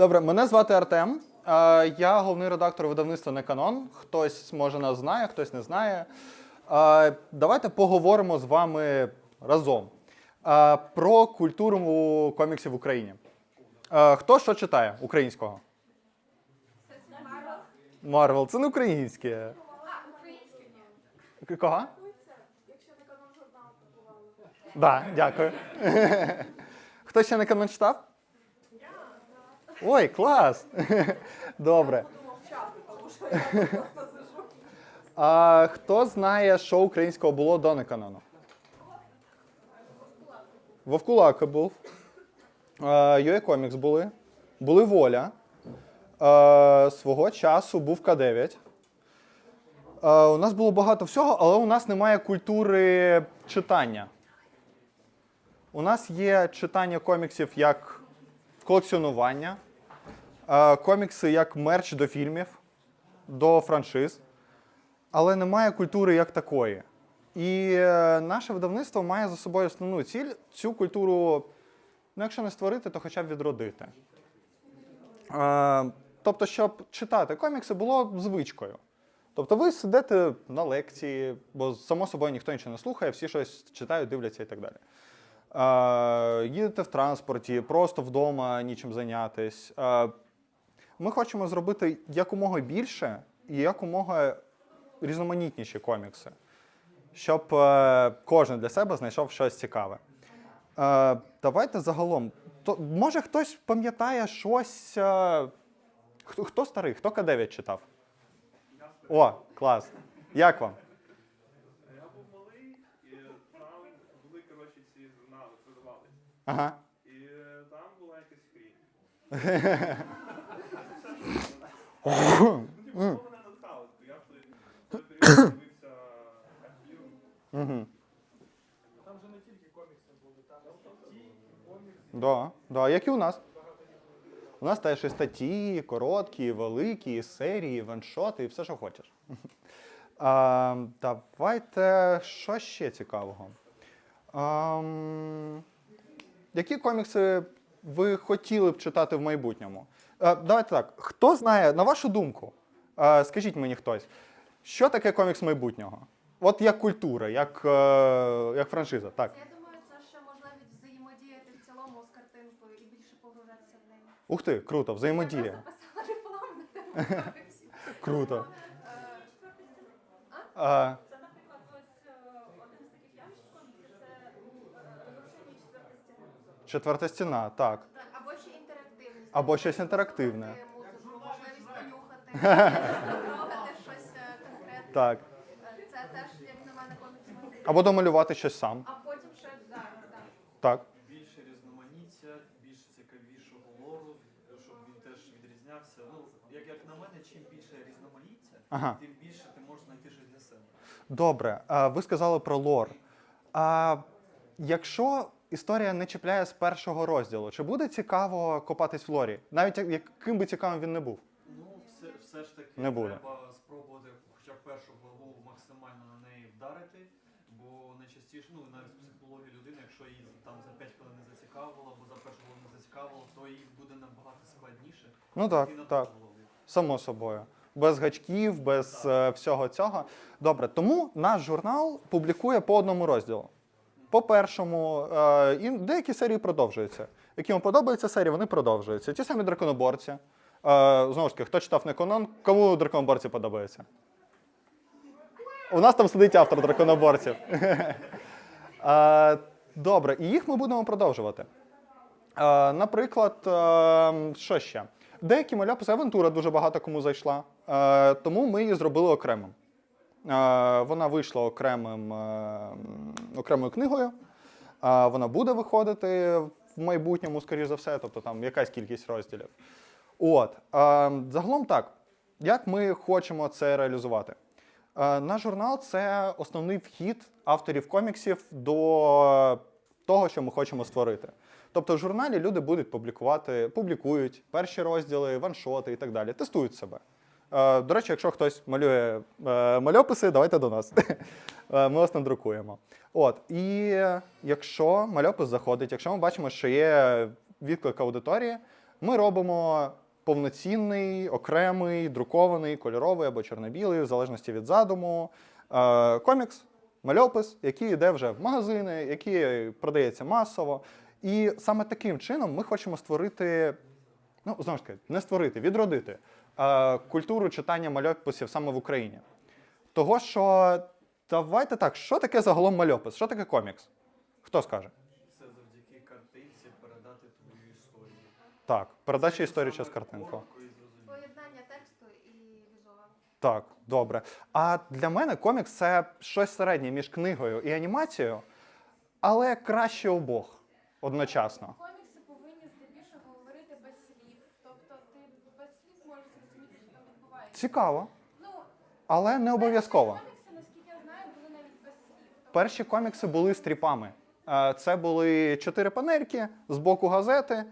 Добре, мене звати Артем. Е, Я головний редактор видавництва Неканон. Хтось може нас знає, хтось не знає. Е, Давайте поговоримо з вами разом е, про культуру коміксів в Україні. Хто що читає українського? Марвел, це не українське. Кого? Да, дякую. Хто ще не канон читав? Ой, клас! Добре. А хто знає, що українського було до неканону? Вовкулака був. Йой комікс були. Були воля. Е, Свого часу був К9. Е, У нас було багато всього, але у нас немає культури читання. У нас є читання коміксів як колекціонування, комікси як мерч до фільмів, до франшиз, але немає культури як такої. І е, наше видавництво має за собою основну ціль цю культуру, ну якщо не створити, то хоча б відродити. Тобто, щоб читати комікси було звичкою. Тобто ви сидите на лекції, бо само собою ніхто нічого не слухає, всі щось читають, дивляться і так далі. Їдете в транспорті, просто вдома нічим зайнятись. Е, ми хочемо зробити якомога більше і якомога різноманітніші комікси, щоб е, кожен для себе знайшов щось цікаве. Е, давайте загалом. То, може, хтось пам'ятає щось. Е, хто, хто старий, хто К9 читав? О, клас. Як вам? Я був малий, і там були коротше ці журнали, продавались. Ага. І там була якась хрінь. Там же не тільки комікси були, там статті, комікси. Да, як і у нас. У нас теж і статті, короткі, великі, серії, ваншоти і все, що хочеш. А, давайте, що ще цікавого? Ам, які комікси ви хотіли б читати в майбутньому? А, давайте так. Хто знає, на вашу думку, скажіть мені хтось, що таке комікс майбутнього? От як культура, як, е, як франшиза, так. Я думаю, це ще можливість взаємодіяти в цілому з картинкою і більше погружатися в неї. Ух ти, круто, взаємодія. Я диплом. Круто. Е, А, Це, наприклад, ось е, один з таких явищ це е, розрушення четвертої стіни. четверта стіна, так. так, Або ще інтерактивність. Або щось інтерактивне. Можливість понюхати, щось е, конкретне. Так. Це теж, як на мене, комікс майбутнього. Або домалювати щось сам. А потім ще, так, так. Так. більше різноманіття, більш цікавішого лору, щоб він теж відрізнявся. Ну, як, як на мене, чим більше різноманіття, Ага. тим більше ти можеш знайти щось для себе. Добре. А, ви сказали про лор. А якщо історія не чіпляє з першого розділу, чи буде цікаво копатись в лорі? Навіть яким би цікавим він не був. Ну, все, все ж таки Не буде. треба спробувати хоча б першу главу максимально на неї вдарити, бо найчастіше, ну навіть з психології людини, якщо її там за 5 хвилин не зацікавило, або за першу голову не зацікавило, то їй буде набагато складніше. Ну так, йти на так. другу. Само собою. Без гачків, без е, всього цього. Добре, тому наш журнал публікує по одному розділу. По першому, е, і деякі серії продовжуються. Які вам подобаються серії, вони продовжуються. Ті самі драконоборці. Е, знову ж таки, хто читав Неконон, кому драконоборці подобаються? У нас там сидить автор драконоборців. Е, Добре, і їх ми будемо продовжувати. Наприклад, що ще? Деякі мальописи Авентура дуже багато кому зайшла, тому ми її зробили окремим. Вона вийшла окремим, е, окремою книгою. Вона буде виходити в майбутньому, скоріш за все, тобто там якась кількість розділів. От, загалом так, як ми хочемо це реалізувати? Наш журнал це основний вхід авторів коміксів до того, що ми хочемо створити. Тобто в журналі люди будуть публікувати, публікують перші розділи, ваншоти і так далі, тестують себе. Е, До речі, якщо хтось малює е, мальописи, давайте до нас. Е, Ми вас надрукуємо. От, і якщо мальопис заходить, якщо ми бачимо, що є відклик аудиторії, ми робимо повноцінний, окремий, друкований, кольоровий або чорно-білий, в залежності від задуму, комікс, мальопис, який йде вже в магазини, який продається масово. І саме таким чином ми хочемо створити, ну, знову ж таки, не створити, відродити культуру читання мальописів саме в Україні. Того, що давайте так, що таке загалом мальопис? Що таке комікс? Хто скаже? Це завдяки картинці передати твою історію. Так, передача історії через картинку. Поєднання тексту і візуалу. Так, добре. А для мене комікс це щось середнє між книгою і анімацією, але краще обох одночасно. Комікси повинні здебільшого говорити без слів. Тобто ти без слів можеш зрозуміти, що там відбувається. Цікаво, Ну, але не обов'язково. комікси, наскільки я знаю, були навіть без слів. Тобто Перші комікси були стріпами. Е, Це були чотири панельки з боку газети.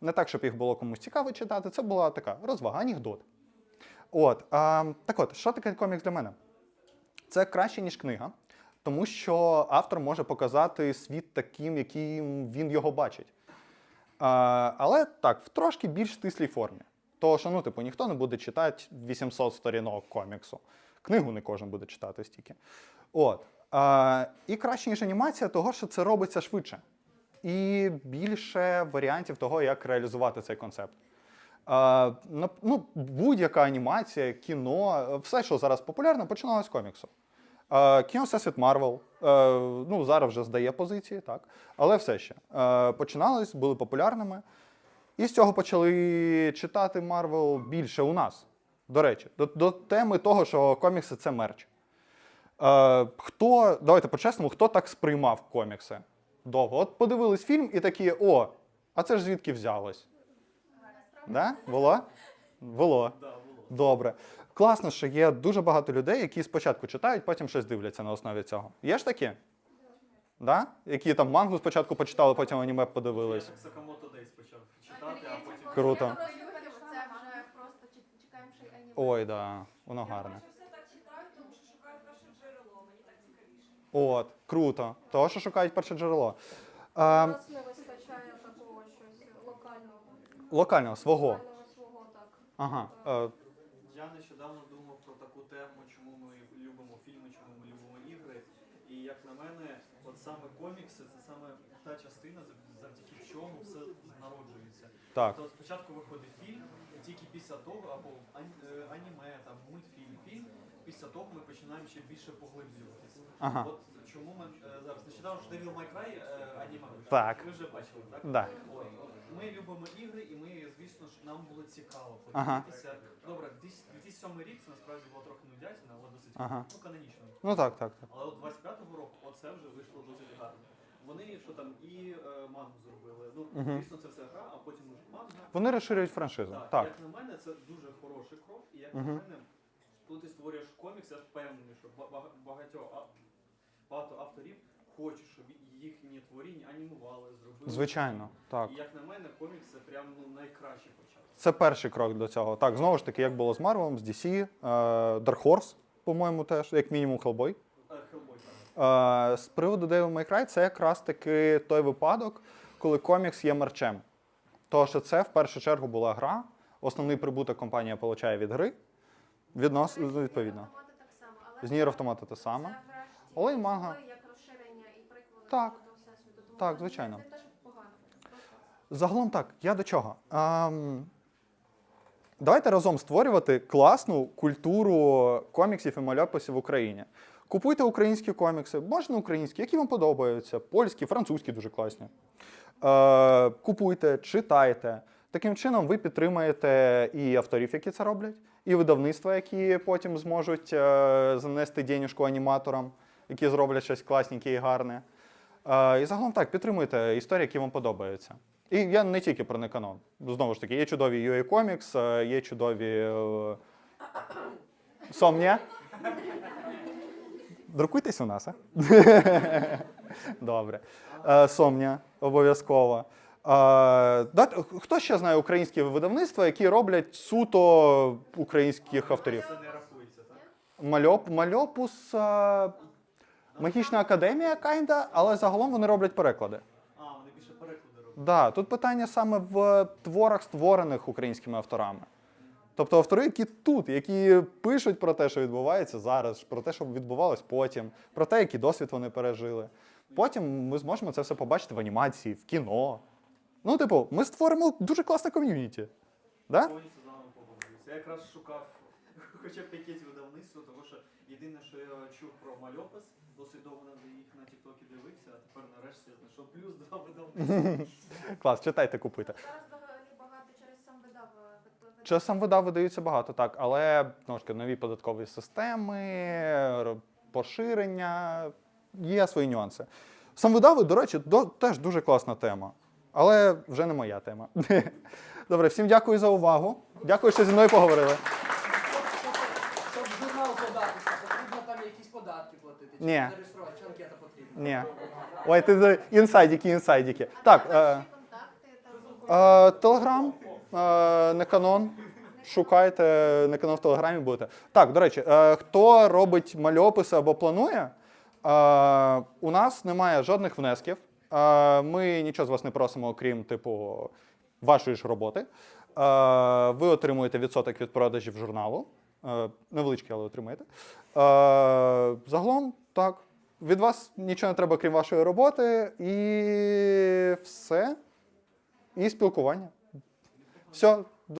Не так, щоб їх було комусь цікаво читати. Це була така розвага, анекдот. От, а, так от, що таке комікс для мене? Це краще, ніж книга, тому що автор може показати світ таким, яким він його бачить. А, але так, в трошки більш стислій формі. Тому що, ну, типу, ніхто не буде читати 800 сторінок коміксу. Книгу не кожен буде читати стільки. От. А, і краще, ніж анімація, того, що це робиться швидше. І більше варіантів того, як реалізувати цей концепт. А, ну, будь-яка анімація, кіно, все, що зараз популярно, починалося з коміксу. Е, Кіно Всесвіт Марвел, е, ну зараз вже здає позиції, так, але все ще. Е, починались, були популярними. І з цього почали читати Марвел більше у нас. До речі, до, до теми того, що комікси це мерч. Е, хто, давайте по-чесному, хто так сприймав комікси довго? От подивились фільм і такі: о, а це ж звідки взялось? Да? Було? Було. Добре. Класно, що є дуже багато людей, які спочатку читають, потім щось дивляться на основі цього. Є ж такі? Да? Які там мангу спочатку почитали, потім аніме Я подивились. так Сакамото Дейс почав читати, а потім. Круто. Я. Ой, да, воно гарне. Все так читаю, тому що шукаю перше джерело, мені так цікавіше. От, круто. Того, що шукають перше джерело. У Е, нас не вистачає такого щось локального. локального, свого. Локального свого, так. Ага. Е, Я нещодавно думав про таку тему, чому ми любимо фільми, чому ми любимо ігри. І як на мене, от саме комікси це саме та частина, зав- завдяки чому все народжується. так. То спочатку виходить фільм, і тільки після того, або е, аніме, там мультфільм, фільм, після того ми починаємо ще більше поглиблюватися. Ага. От чому ми е, зараз нещодавно ж Devil May Cry е, аніме. Так. Ви вже бачили, так? Да. От ми любимо ігри, і ми, звісно ж, нам було цікаво Ага. подивитися. Добре, 2007 рік це насправді було трохи нудятина, але досить Ага. ну, канонічно. Ну так, так, так. Але от 25-го року оце вже вийшло досить гарно. Вони що там і е, мангу зробили. Ну, Мгм. звісно, це все гра, а потім уже манга. Вони розширюють франшизу. Так, Так. як на мене, це дуже хороший крок, і як Мгм. на мене, коли ти створюєш комікс, я впевнений, що ба- ба- багатьох а- багато авторів хочуть, щоб їхні творіння анімували, зробили. Звичайно, так. І як на мене, комікс це прям ну, найкращий початок. Це перший крок до цього. Так, знову ж таки, як було з Марвелом, з DC, е, Dark Horse, по-моєму, теж, як мінімум Hellboy. Е, Hellboy, так. Е, з приводу Devil May Cry, це якраз таки той випадок, коли комікс є мерчем. Тому що це в першу чергу була гра. Основний прибуток компанія отримує від гри. Віднос, До речі, відповідно. З Нір Автомата те саме. Але й манга. були як розширення і приквели Так. Так, звичайно. Це теж погано. Загалом так, я до чого? Ем, давайте разом створювати класну культуру коміксів і мальописів в Україні. Купуйте українські комікси, можна українські, які вам подобаються, польські, французькі дуже класні. Е, купуйте, читайте. Таким чином ви підтримаєте і авторів, які це роблять, і видавництва, які потім зможуть е, занести денюжку аніматорам, які зроблять щось класненьке і гарне. І загалом так, підтримуйте історії, які вам подобаються. І я не тільки про неканон. Знову ж таки, є чудові UA Comics, е, є чудові. Е... Сомня. Друкуйтесь у нас, а? Добре. Е, Сомня, обов'язково. Хто ще знає українські видавництва, які роблять суто українських авторів? Це не рахується, так? Мальоп, Мальопус, Магічна академія, кайда, але загалом вони роблять переклади. А, вони більше переклади роблять. Да, тут питання саме в творах, створених українськими авторами. Тобто автори, які тут, які пишуть про те, що відбувається зараз, про те, що відбувалось потім, про те, який досвід вони пережили. Потім ми зможемо це все побачити в анімації, в кіно. Ну, типу, ми створимо дуже класне ком'юніті. Да? Повністю з вами погоджуюся. Я якраз шукав хоча б якесь видавництво, тому що єдине, що я чув про мальопис, досить довго на їх на Тіктокі дивився, а тепер нарешті я знайшов плюс два видавництва. Клас, читайте, купуйте. Зараз взагалі багато через сам видав. е, ви- ви- Через сам видав видаються багато, так, але знову нові податкові системи, поширення, є свої нюанси. Сам видави, до речі, до, теж дуже класна тема, але вже не моя тема. Добре, всім дякую за увагу. Дякую, що зі мною поговорили. Щоб, щоб в журнал податися, потрібно там якісь податки платити. Чи Ні. Ні. Ой, ти інсайдики, інсайдики. Так, е, е, Телеграм, е, Неканон. Шукайте Неканон в Телеграмі будете. Так, до речі, е, хто робить мальописи або планує, е, у нас немає жодних внесків. Е, ми нічого з вас не просимо, окрім типу вашої ж роботи. Е, ви отримуєте відсоток від продажів журналу. Е, невеличкий, але отримаєте. Е, загалом, так. Від вас нічого не треба, крім вашої роботи, і все. І спілкування. Все,